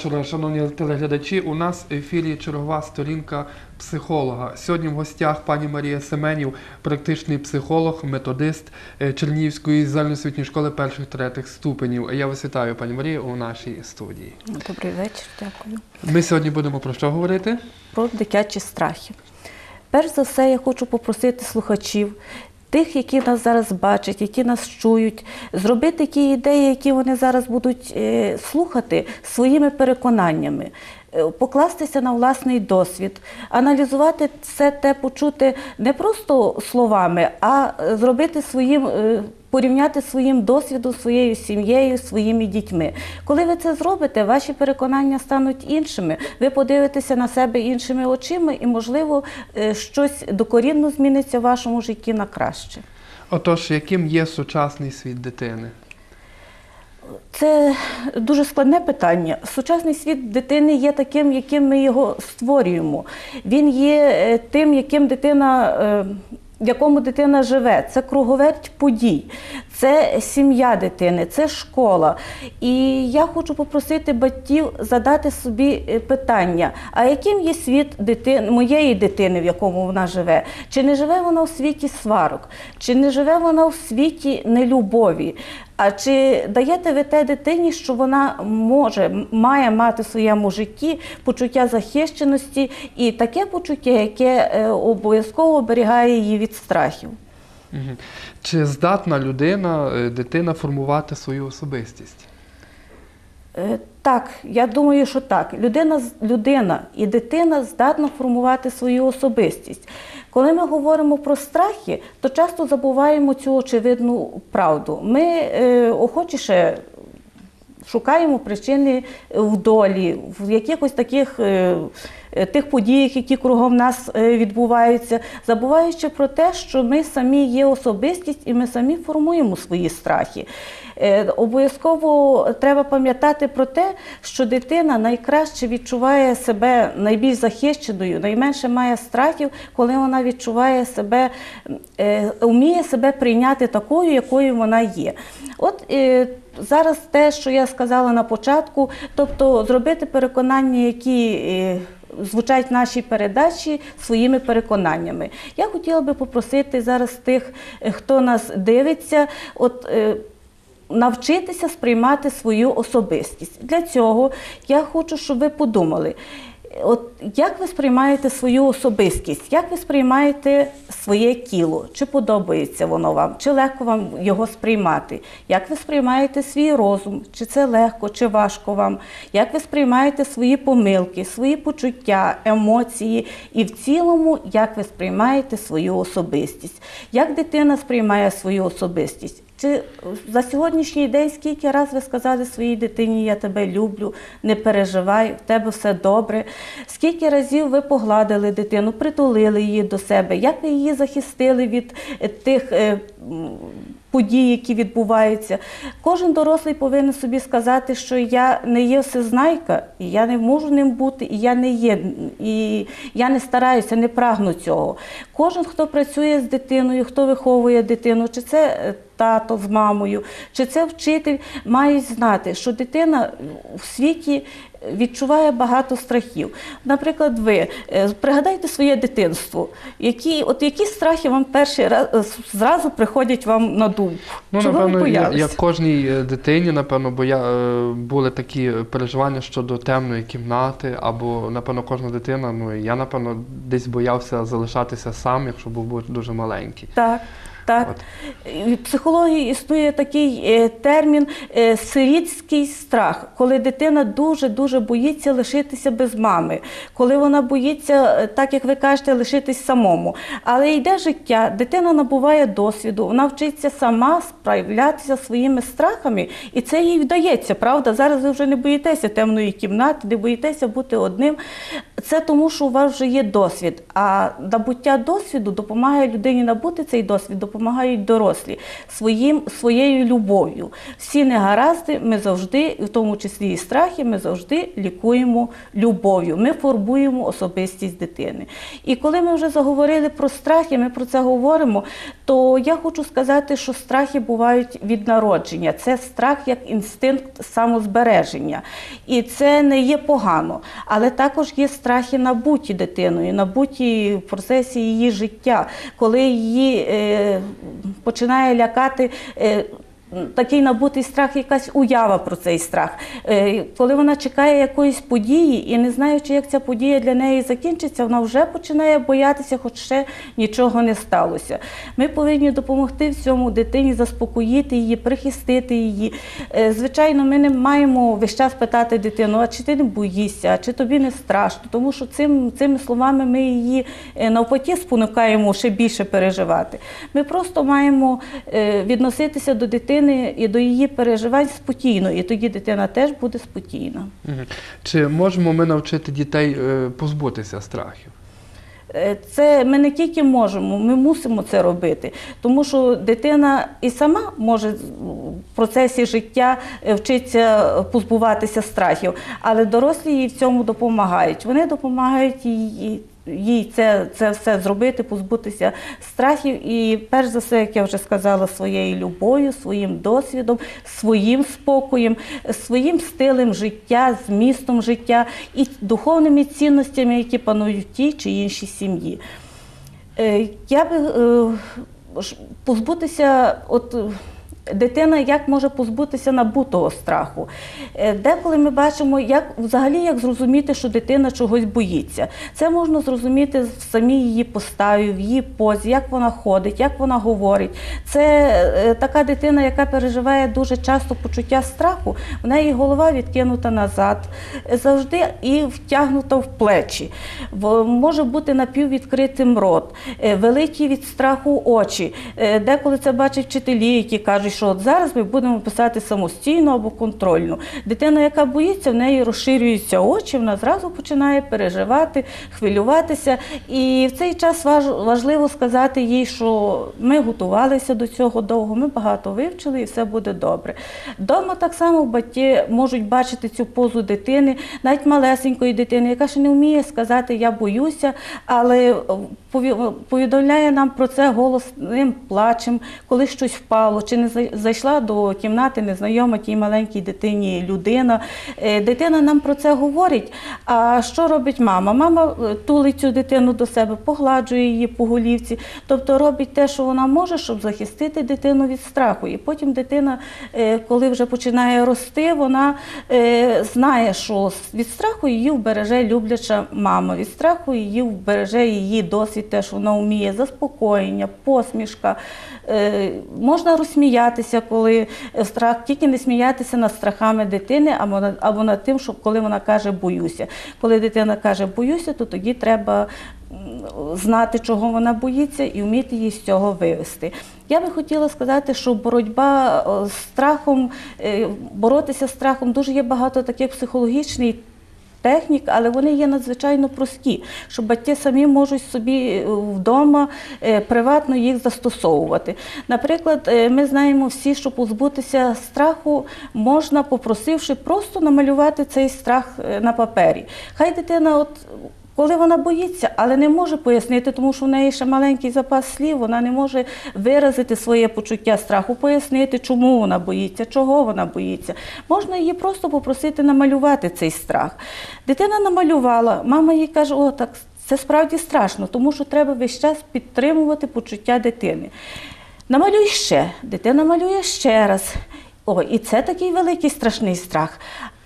Вечора, шановні телеглядачі. У нас в ефірі чергова сторінка психолога. Сьогодні в гостях пані Марія Семенів, практичний психолог, методист е, Чернігівської загальноосвітньої школи перших третіх ступенів. Я вас вітаю, пані Марія, у нашій студії. Добрий вечір, дякую. Ми сьогодні будемо про що говорити? Про дитячі страхи. Перш за все, я хочу попросити слухачів, тих, які нас зараз бачать, які нас чують, зробити ті ідеї, які вони зараз будуть е, слухати своїми переконаннями. Е, Покластися на власний досвід, аналізувати все те, почути не просто словами, а е, зробити своїм, е, порівняти своїм досвідом, своєю сім'єю, своїми дітьми. Коли ви це зробите, ваші переконання стануть іншими. Ви подивитеся на себе іншими очима, і, можливо, щось докорінно зміниться в вашому житті на краще. Отож, яким є сучасний світ дитини? Це дуже складне питання. Сучасний світ дитини є таким, яким ми його створюємо. Він є е, тим, яким дитина. е, В якому дитина живе, це круговерть подій, це сім'я дитини, це школа. І я хочу попросити батьків задати собі е, питання: а яким є світ дитини, моєї дитини, в якому вона живе? Чи не живе вона у світі сварок, чи не живе вона у світі нелюбові? А чи даєте ви те дитині, що вона може, має мати в своєму житті почуття захищеності і таке почуття, яке е, обов'язково оберігає її від страхів? Чи здатна людина, е, дитина формувати свою особистість? Е, Так, я думаю, що так. Людина, людина і дитина здатна формувати свою особистість. Коли ми говоримо про страхи, то часто забуваємо цю очевидну правду. Ми е, охочіше шукаємо причини в долі, в якихось таких е, тих подіях, які кругом нас е, відбуваються, забуваючи про те, що ми самі є особистість і ми самі формуємо свої страхи. Е, Обов'язково треба пам'ятати про те, що дитина найкраще відчуває себе найбільш захищеною, найменше має страхів, коли вона відчуває себе, е, вміє себе прийняти такою, якою вона є. От е, зараз те, що я сказала на початку, тобто зробити переконання, які. Звучать наші передачі своїми переконаннями. Я хотіла би попросити зараз тих, е, хто нас дивиться, от е, навчитися сприймати свою особистість. Для цього я хочу, щоб ви подумали. От як ви сприймаєте свою особистість, як ви сприймаєте своє тіло? Чи подобається воно вам, чи легко вам його сприймати? Як ви сприймаєте свій розум? Чи це легко, чи важко вам? Як ви сприймаєте свої помилки, свої почуття, емоції? І в цілому, як ви сприймаєте свою особистість? Як дитина сприймає свою особистість? Чи за сьогоднішній день скільки разів ви сказали своїй дитині Я тебе люблю, не переживай, в тебе все добре? Скільки разів ви погладили дитину, притулили її до себе? Як ви її захистили від е, тих е, подій, які відбуваються? Кожен дорослий повинен собі сказати, що я не є всезнайка, і я не можу ним бути, і я не є, і я не стараюся, не прагну цього. Кожен, хто працює з дитиною, хто виховує дитину, чи це е, тато з мамою, чи це вчитель, мають знати, що дитина в світі відчуває багато страхів. Наприклад, ви е, пригадайте своє дитинство. Які, от які страхи вам перший раз е, зразу приходять вам на думку? Ну, Чого напевно, я- боялися? як кожній е, дитині, напевно, бо я, були такі переживання щодо темної кімнати, або, напевно, кожна дитина, ну я, напевно, десь боявся залишатися сам, якщо був дуже маленький. Так. Так, в психології існує такий е, термін е, сирітський страх, коли дитина дуже дуже боїться лишитися без мами, коли вона боїться, е, так як ви кажете, лишитись самому. Але йде життя, дитина набуває досвіду, вона вчиться сама справлятися своїми страхами, і це їй вдається, правда? Зараз ви вже не боїтеся темної кімнати, не боїтеся бути одним. Це тому, що у вас вже є досвід. А набуття досвіду допомагає людині набути цей досвід, допомагають дорослі своїм, своєю любов'ю. Всі негаразди ми завжди, в тому числі і страхи, ми завжди лікуємо любов'ю. Ми формуємо особистість дитини. І коли ми вже заговорили про страхи, ми про це говоримо, то я хочу сказати, що страхи бувають від народження. Це страх як інстинкт самозбереження. І це не є погано. Але також є страхи набуті дитиною, набуті в процесі її життя, коли її е, починає лякати. Такий набутий страх, якась уява про цей страх. Е, Коли вона чекає якоїсь події і не знаючи, як ця подія для неї закінчиться, вона вже починає боятися, хоч ще нічого не сталося. Ми повинні допомогти в цьому дитині, заспокоїти її, прихистити її. Е, Звичайно, ми не маємо весь час питати дитину, а чи ти не боїшся, чи тобі не страшно, тому що цим, цими словами ми її е, навпаки спонукаємо ще більше переживати. Ми просто маємо відноситися до дитини і до її переживань спокійно, і тоді дитина теж буде спокійна. Чи можемо ми навчити дітей е, позбутися страхів? Е, Це ми не тільки можемо, ми мусимо це робити, тому що дитина і сама може в процесі життя е, вчитися позбуватися страхів, але дорослі їй в цьому допомагають. Вони допомагають їй. Їй це, це все зробити, позбутися страхів, і перш за все, як я вже сказала, своєю любов'ю, своїм досвідом, своїм спокоєм, своїм стилем життя, змістом життя і духовними цінностями, які панують в тій чи іншій сім'ї. Е, Я би е, позбутися, от дитина як може позбутися набутого страху. Е, Деколи ми бачимо, як взагалі як зрозуміти, що дитина чогось боїться. Це можна зрозуміти в самій її поставі, в її позі, як вона ходить, як вона говорить. Це е, така дитина, яка переживає дуже часто почуття страху, в неї голова відкинута назад, завжди і втягнута в плечі. Може бути напіввідкритим рот, е, великі від страху очі. Деколи це бачать вчителі, які кажуть, що от зараз ми будемо писати самостійно або контрольно. Дитина, яка боїться, в неї розширюються очі, вона зразу починає переживати, хвилюватися. І в цей час важливо сказати їй, що ми готувалися до цього довго, ми багато вивчили і все буде добре. Дома так само батьки можуть бачити цю позу дитини, навіть малесенької дитини, яка ще не вміє сказати Я боюся, але повідомляє нам про це голосним плачем, коли щось впало, чи не зайшла до кімнати незнайома тій маленькій дитині людина. Е, Дитина нам про це говорить. А що робить мама? Мама е, тулить цю дитину до себе, погладжує її по голівці, тобто робить те, що вона може, щоб захистити дитину від страху. І потім дитина, е, коли вже починає рости, вона знає, що від страху її вбереже любляча мама, від страху її вбереже її досвід, те, що вона вміє, заспокоєння, посмішка. Можна розсміятися, коли е, страх, тільки не сміятися над страхами дитини або над, або над тим, що коли вона каже боюся. Коли дитина каже боюся, то тоді треба знати, чого вона боїться, і вміти її з цього вивести. Я би хотіла сказати, що боротьба е, з страхом, е, боротися з страхом дуже є багато таких психологічних технік, але вони є надзвичайно прості, що батьки самі можуть собі е, вдома е, приватно їх застосовувати. Наприклад, е, ми знаємо всі, що позбутися страху можна, попросивши просто намалювати цей страх на папері. Хай дитина от. Коли вона боїться, але не може пояснити, тому що в неї ще маленький запас слів, вона не може виразити своє почуття страху, пояснити, чому вона боїться, чого вона боїться. Можна її просто попросити намалювати цей страх. Дитина намалювала, мама їй каже, о, так це справді страшно, тому що треба весь час підтримувати почуття дитини. Намалюй ще, дитина малює ще раз. О, і це такий великий страшний страх.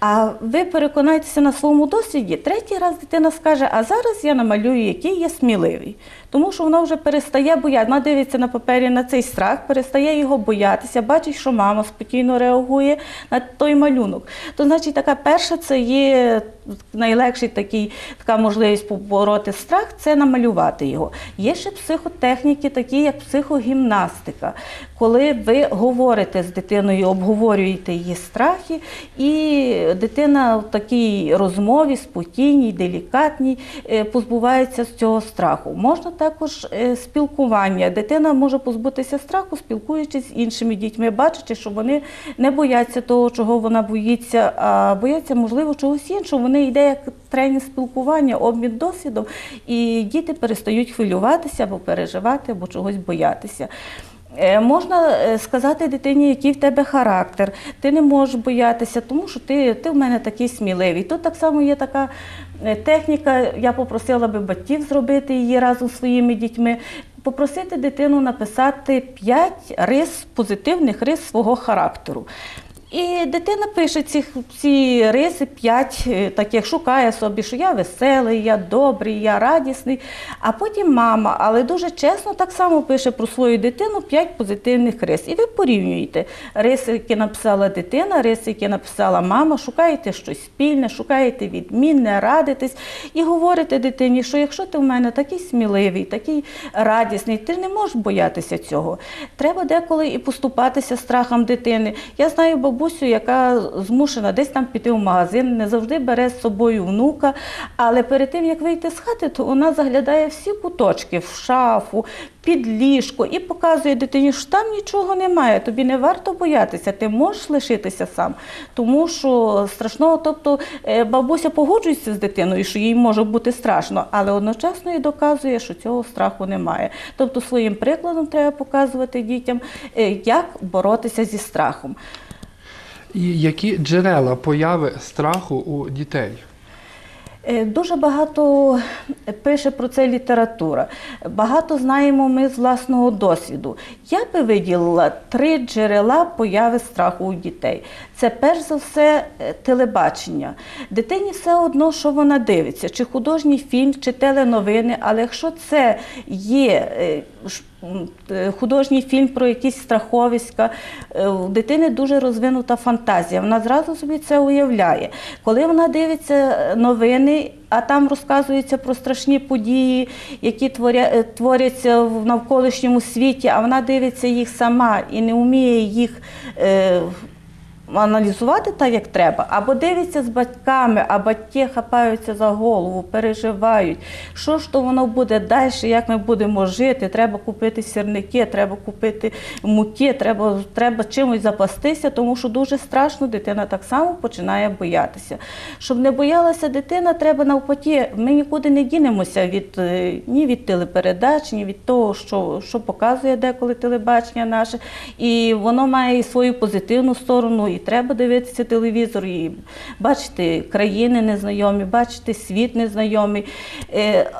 А ви переконайтеся на своєму досвіді, третій раз дитина скаже, а зараз я намалюю, який я сміливий. Тому що вона вже перестає боятися, вона дивиться на папері на цей страх, перестає його боятися, бачить, що мама спокійно реагує на той малюнок. То значить, така перша це є найлегший такий, така можливість побороти страх це намалювати його. Є ще психотехніки, такі як психогімнастика, коли ви говорите з дитиною, обговорюєте її страхи, і дитина в такій розмові спокійній, делікатній, е, позбувається з цього страху. Можна також е, спілкування. Дитина може позбутися страху, спілкуючись з іншими дітьми, бачачи, що вони не бояться того, чого вона боїться, а бояться, можливо, чогось іншого. Вони йде як тренінг спілкування, обмін досвідом, і діти перестають хвилюватися або переживати, або чогось боятися. Е, Можна е, сказати дитині, який в тебе характер, ти не можеш боятися, тому що ти, ти в мене такий сміливий. Тут так само є така е, техніка, я попросила би батьків зробити її разом зі своїми дітьми. Попросити дитину написати 5 рис, позитивних рис свого характеру. І дитина пише ці, ці риси п'ять, е, таких шукає собі, що я веселий, я добрий, я радісний. А потім мама, але дуже чесно так само пише про свою дитину п'ять позитивних рис. І ви порівнюєте риси, які написала дитина, риси, які написала мама, шукаєте щось спільне, шукаєте відмінне, радитесь і говорите дитині, що якщо ти в мене такий сміливий, такий радісний, ти не можеш боятися цього. Треба деколи і поступатися страхом дитини. Я знаю бабусю, яка змушена десь там піти в магазин, не завжди бере з собою внука, але перед тим як вийти з хати, то вона заглядає всі куточки в шафу, під ліжко і показує дитині, що там нічого немає. Тобі не варто боятися, ти можеш лишитися сам. Тому що страшного, тобто е, бабуся погоджується з дитиною, що їй може бути страшно, але одночасно і доказує, що цього страху немає. Тобто своїм прикладом треба показувати дітям, е, як боротися зі страхом. І які джерела появи страху у дітей? Е, Дуже багато пише про це література. Багато знаємо ми з власного досвіду. Я би виділила три джерела появи страху у дітей. Це перш за все е, телебачення. Дитині все одно, що вона дивиться, чи художній фільм, чи теленовини, але якщо це є е, художній фільм про якісь страховиська, е, у дитини дуже розвинута фантазія. Вона зразу собі це уявляє. Коли вона дивиться е, новини, а там розказується про страшні події, які творя, е, творяться в навколишньому світі, а вона дивиться їх сама і не вміє їх. Е, аналізувати так, як треба, або дивиться з батьками, а батьки хапаються за голову, переживають, що ж то воно буде далі, як ми будемо жити, треба купити сірники, треба купити муки, треба, треба чимось запастися, тому що дуже страшно, дитина так само починає боятися. Щоб не боялася дитина, треба навпаки, ми нікуди не дінемося від, е, ні від телепередач, ні від того, що, що показує деколи телебачення наше. І воно має і свою позитивну сторону, і треба дивитися телевізор, і бачити країни незнайомі, бачити світ незнайомий. Е,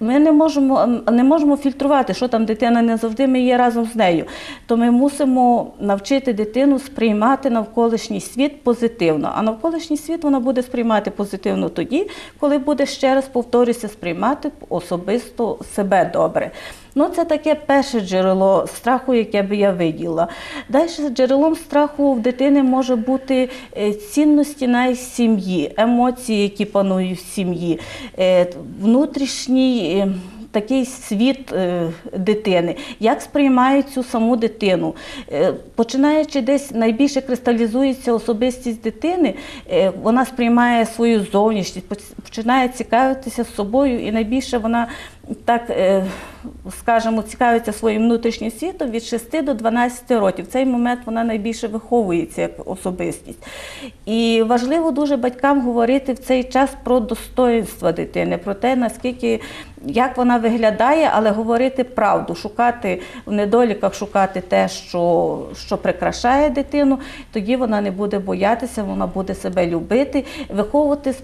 Ми не можемо, не можемо фільтрувати, що там дитина не завжди ми є разом з нею. То ми мусимо навчити дитину сприймати навколишній світ позитивно. А навколишній світ вона буде сприймати позитивно тоді, коли буде ще раз повторюся, сприймати особисто себе добре. Ну, це таке перше джерело страху, яке би я виділа. Далі джерелом страху в дитини може бути е, цінності навіть сім'ї, емоції, які панують в сім'ї, е, внутрішній. е, Такий світ дитини, як сприймають цю саму дитину. Починаючи десь найбільше кристалізується особистість дитини, вона сприймає свою зовнішність, починає цікавитися собою, і найбільше вона так, скажімо, цікавиться своїм внутрішнім світом від 6 до 12 років. В цей момент вона найбільше виховується як особистість. І важливо дуже батькам говорити в цей час про достоинство дитини, про те, наскільки як вона виглядає, але говорити правду, шукати в недоліках, шукати те, що, що прикрашає дитину, тоді вона не буде боятися, вона буде себе любити, виховувати,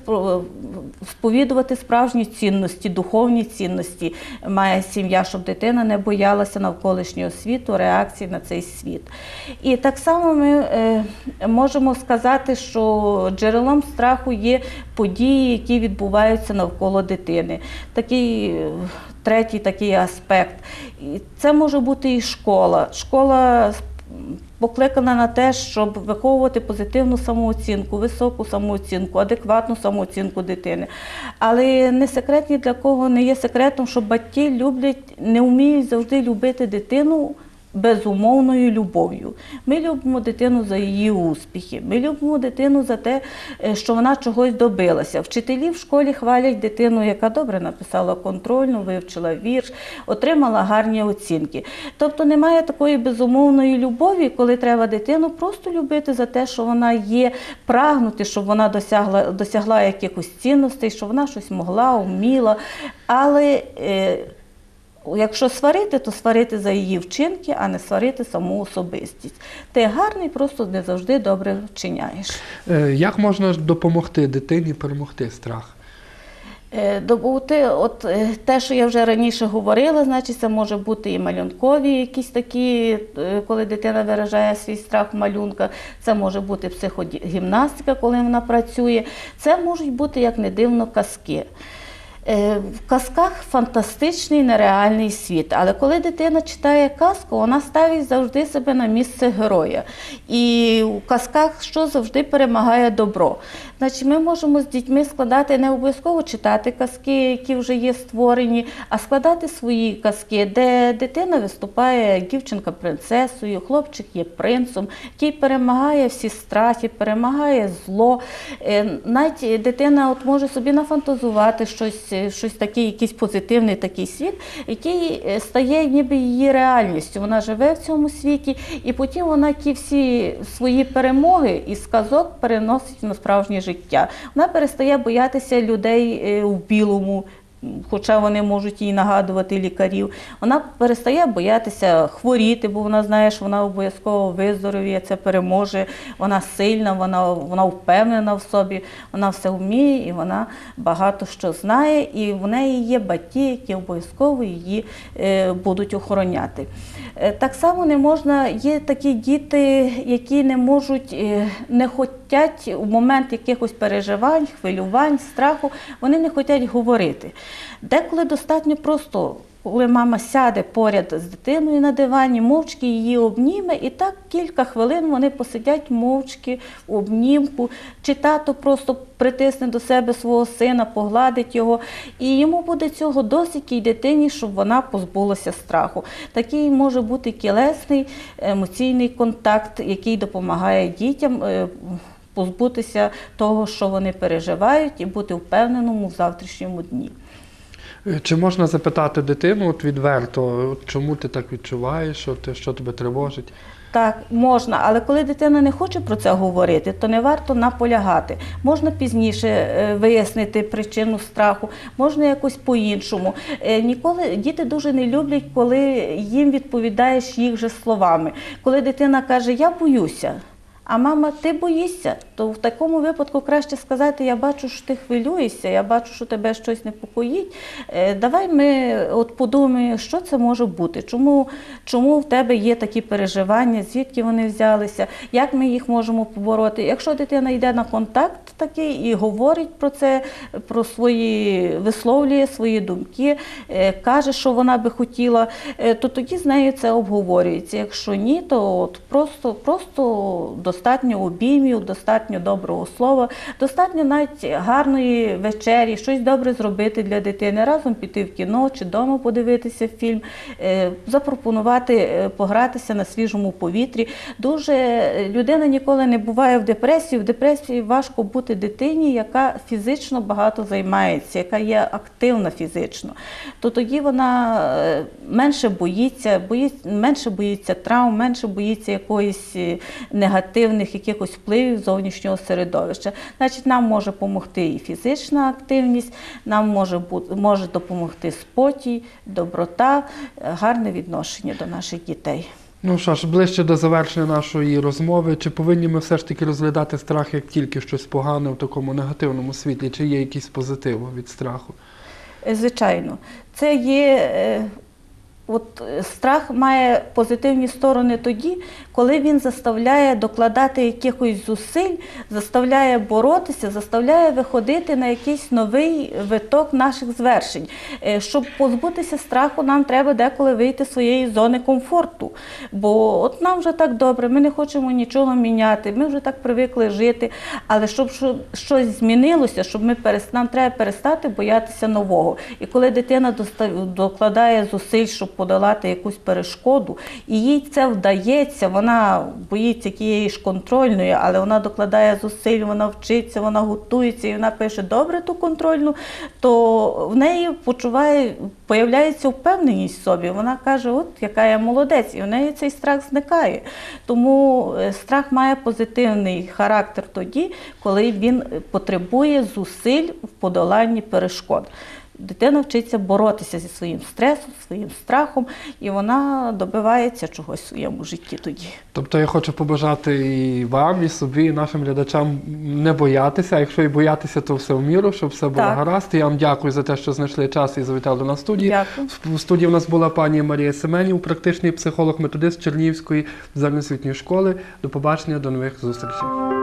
сповідувати справжні цінності, духовні цінності має сім'я, щоб дитина не боялася навколишнього світу, реакції на цей світ. І так само ми е, можемо сказати, що джерелом страху є події, які відбуваються навколо дитини. Такий третій такий аспект. І це може бути і школа. Школа покликана на те, щоб виховувати позитивну самооцінку, високу самооцінку, адекватну самооцінку дитини. Але не секрет ні для кого не є секретом, що батьки люблять, не вміють завжди любити дитину. Безумовною любов'ю. Ми любимо дитину за її успіхи. Ми любимо дитину за те, е, що вона чогось добилася. Вчителі в школі хвалять дитину, яка добре написала контрольну, вивчила вірш, отримала гарні оцінки. Тобто немає такої безумовної любові, коли треба дитину просто любити за те, що вона є, прагнути, щоб вона досягла, досягла якихось цінностей, що вона щось могла, вміла. Але е, Якщо сварити, то сварити за її вчинки, а не сварити саму особистість. Ти гарний, просто не завжди добре вчиняєш. Е, Як можна допомогти дитині перемогти страх? Е, Добути, от е, те, що я вже раніше говорила, значить, це може бути і малюнкові якісь такі, коли дитина виражає свій страх в малюнках, це може бути психогімнастика, коли вона працює. Це можуть бути, як не дивно, казки. Е, В казках фантастичний нереальний світ, але коли дитина читає казку, вона ставить завжди себе на місце героя. І у казках що завжди перемагає добро. Значить, ми можемо з дітьми складати не обов'язково читати казки, які вже є створені, а складати свої казки, де дитина виступає дівчинка принцесою, хлопчик є принцем, який перемагає всі страхи, перемагає зло. Е, Навіть дитина от може собі нафантазувати щось, щось таке, якийсь позитивний такий світ, який е, стає ніби її реальністю. Вона живе в цьому світі, і потім вона ті всі свої перемоги і сказок переносить на справжнє життя. Вона перестає боятися людей е, у білому. Хоча вони можуть їй нагадувати лікарів, вона перестає боятися хворіти, бо вона знає, що вона обов'язково виздоровіє, це переможе. Вона сильна, вона, вона впевнена в собі, вона все вміє і вона багато що знає. І в неї є батьки, які обов'язково її е, будуть охороняти. Е, Так само не можна, є такі діти, які не можуть, е, не хочуть у момент якихось переживань, хвилювань, страху, вони не хочуть говорити. Деколи достатньо просто, коли мама сяде поряд з дитиною на дивані, мовчки її обніме, і так кілька хвилин вони посидять мовчки обнімку, чи тато просто притисне до себе свого сина, погладить його, і йому буде цього досить і дитині, щоб вона позбулася страху. Такий може бути тілесний емоційний контакт, який допомагає дітям. Позбутися того, що вони переживають, і бути впевненому в завтрашньому дні. Е, Чи можна запитати дитину от відверто, чому ти так відчуваєш, що, ти, що тебе тривожить? Так, можна, але коли дитина не хоче про це говорити, то не варто наполягати. Можна пізніше е, вияснити причину страху, можна якось по-іншому. Е, Ніколи діти дуже не люблять, коли їм відповідаєш їх же словами. Коли дитина каже Я боюся. А мама, ти боїшся, то в такому випадку краще сказати: я бачу, що ти хвилюєшся, я бачу, що тебе щось непокоїть. Е, Давай ми от подумаємо, що це може бути, чому, чому в тебе є такі переживання, звідки вони взялися, як ми їх можемо побороти. Якщо дитина йде на контакт такий і говорить про це, про свої висловлює свої думки, е, каже, що вона би хотіла, е, то тоді з нею це обговорюється. Якщо ні, то от просто, просто достатньо обіймів, достатньо доброго слова, достатньо навіть гарної вечері, щось добре зробити для дитини, разом піти в кіно чи вдома подивитися фільм, е, запропонувати е, погратися на свіжому повітрі. Дуже е, людина ніколи не буває в депресії. В депресії важко бути дитині, яка фізично багато займається, яка є активна фізично. То тоді вона менше боїться, боїться менше боїться травм, менше боїться якоїсь е, негативних якихось впливів зовнішнього середовища. Значить, нам може допомогти і фізична активність, нам може бути може допомогти спокій, доброта, е, гарне відношення до наших дітей. Ну що ж, ближче до завершення нашої розмови, чи повинні ми все ж таки розглядати страх як тільки щось погане в такому негативному світлі, чи є якийсь позитив від страху? Е, Звичайно, це є е, От е, страх має позитивні сторони тоді, коли він заставляє докладати якихось зусиль, заставляє боротися, заставляє виходити на якийсь новий виток наших звершень. Е, Щоб позбутися страху, нам треба деколи вийти з своєї зони комфорту. Бо от нам вже так добре, ми не хочемо нічого міняти, ми вже так привикли жити. Але щоб щось змінилося, щоб ми перес... нам треба перестати боятися нового. І коли дитина доста- докладає зусиль, щоб подолати якусь перешкоду, і їй це вдається, вона боїться тієї ж контрольної, але вона докладає зусиль, вона вчиться, вона готується, і вона пише добре ту контрольну, то в неї почуває, появляється впевненість в собі. Вона каже, от яка я молодець, і в неї цей страх зникає. Тому е, страх має позитивний характер тоді, коли він потребує зусиль в подоланні перешкод. Дитина вчиться боротися зі своїм стресом, своїм страхом, і вона добивається чогось в своєму житті тоді. Тобто я хочу побажати і вам, і собі, і нашим глядачам не боятися. А якщо і боятися, то все в міру, щоб все було Так. гаразд. Я вам дякую за те, що знайшли час і завітали до нас в студії. Дякую. В студії в нас була пані Марія Семенів, практичний психолог-методист Чернігівської загальноосвітньої школи. До побачення, до нових зустрічей.